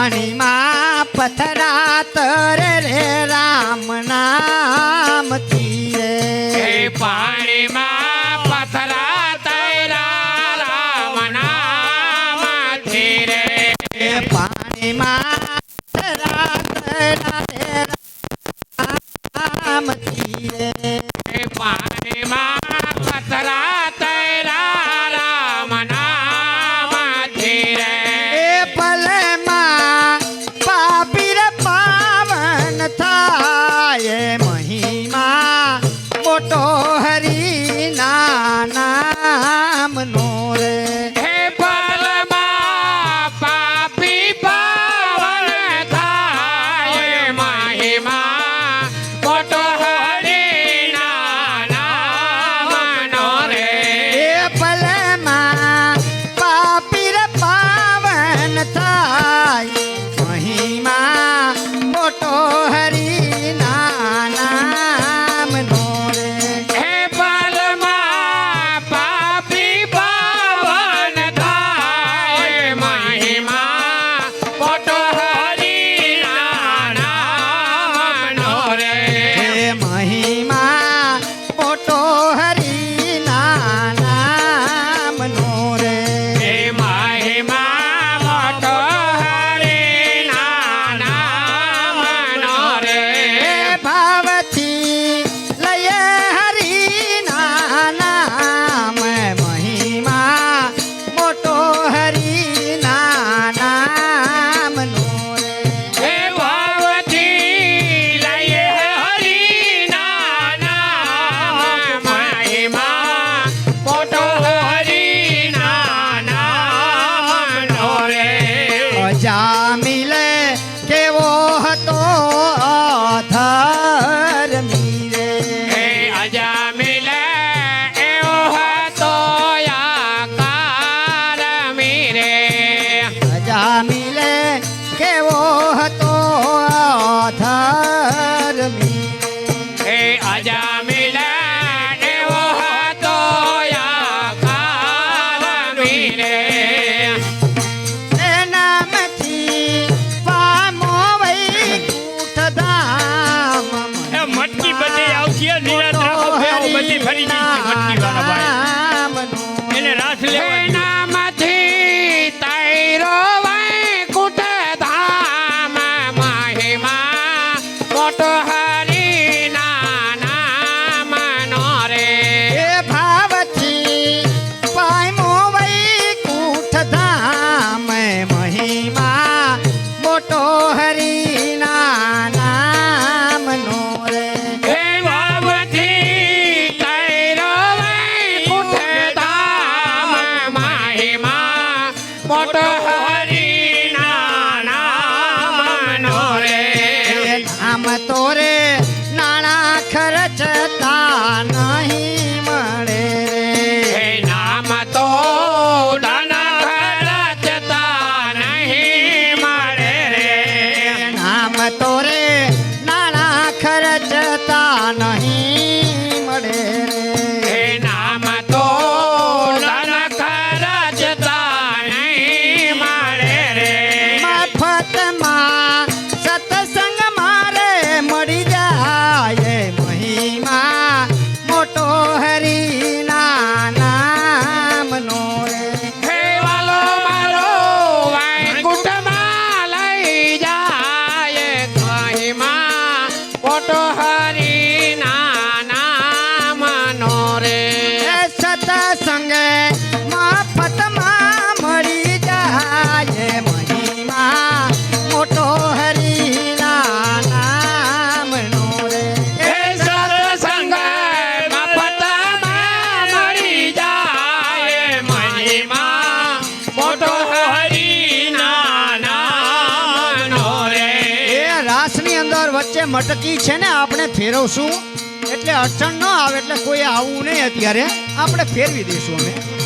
आणि मा पथरा तर रे राम नाम तिये पाणी मा पथरा तैरा राम नाम तिरे. पाणी मा पथरा रे राम तीरे. हे पाणी मा allá. તકી છે ને, આપણે ફેરવશું. એટલે અડચણ ન આવે, એટલે કોઈ આવવું નહીં અત્યારે. આપણે ફેરવી દઈશું અમે.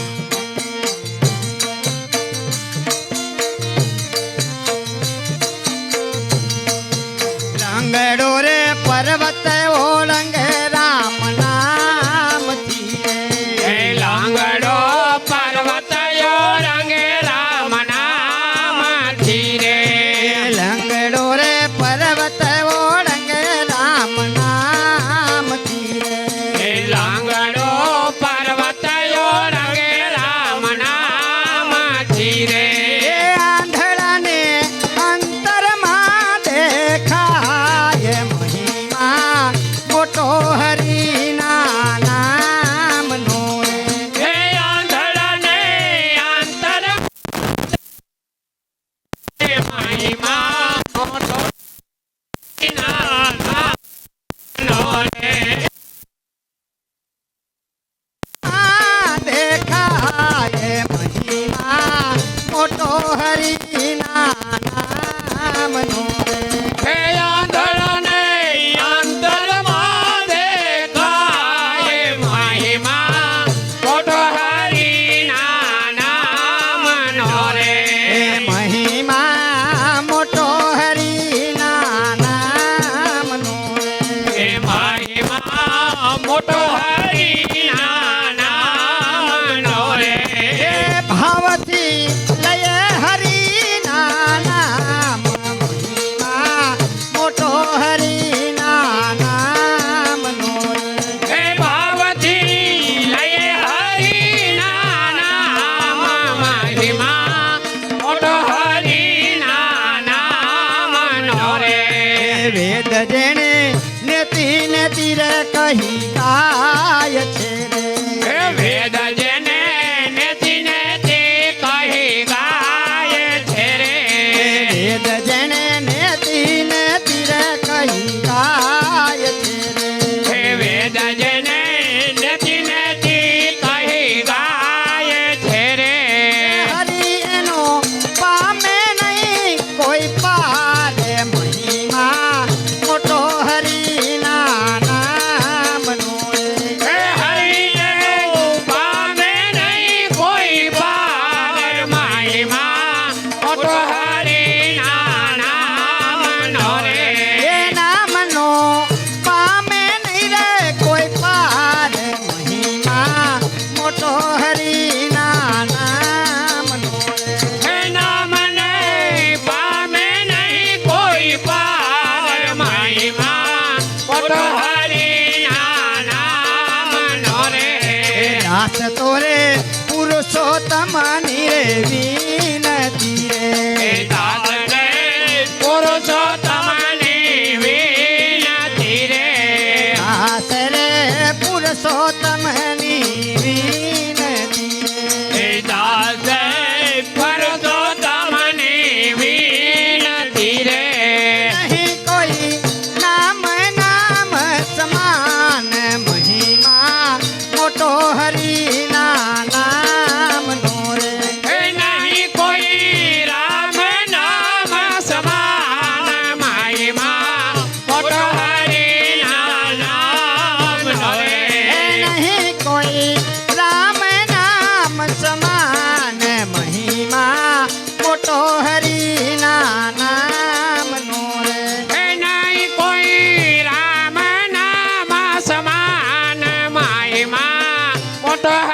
টা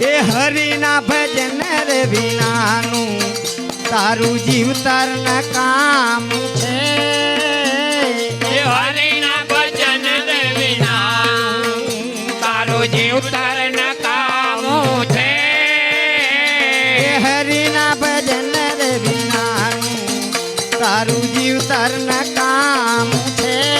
એ હરિના ભજન રે વિનાનું તારું જીવતર કામ છે. એ હરિના ભજન રે વિનાનું તારું જીવતર કામ છે. એ હરિના ભજન વિનાનું તારું જીવતર કામ છે.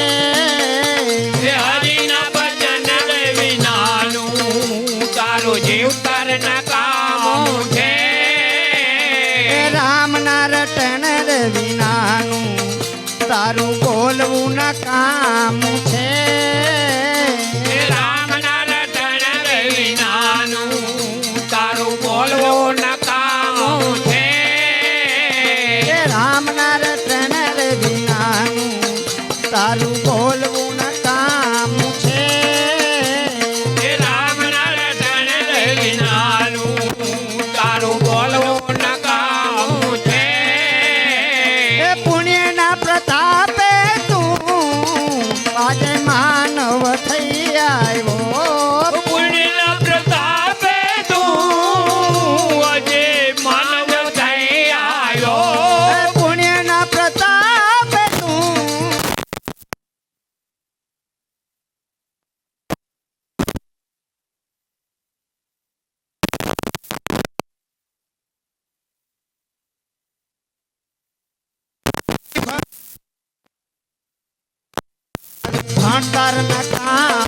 કારના કામ.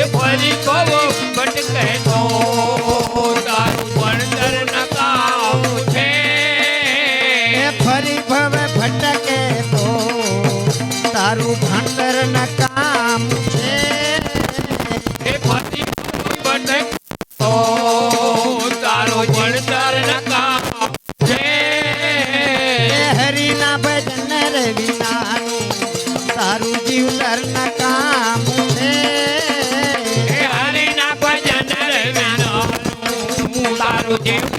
એ ફરી કહો બટ કહેતો તારું ભણતર ના કામ છે. એ ફરી ભટકે તો તારું ભણતર ના કામ છે. you.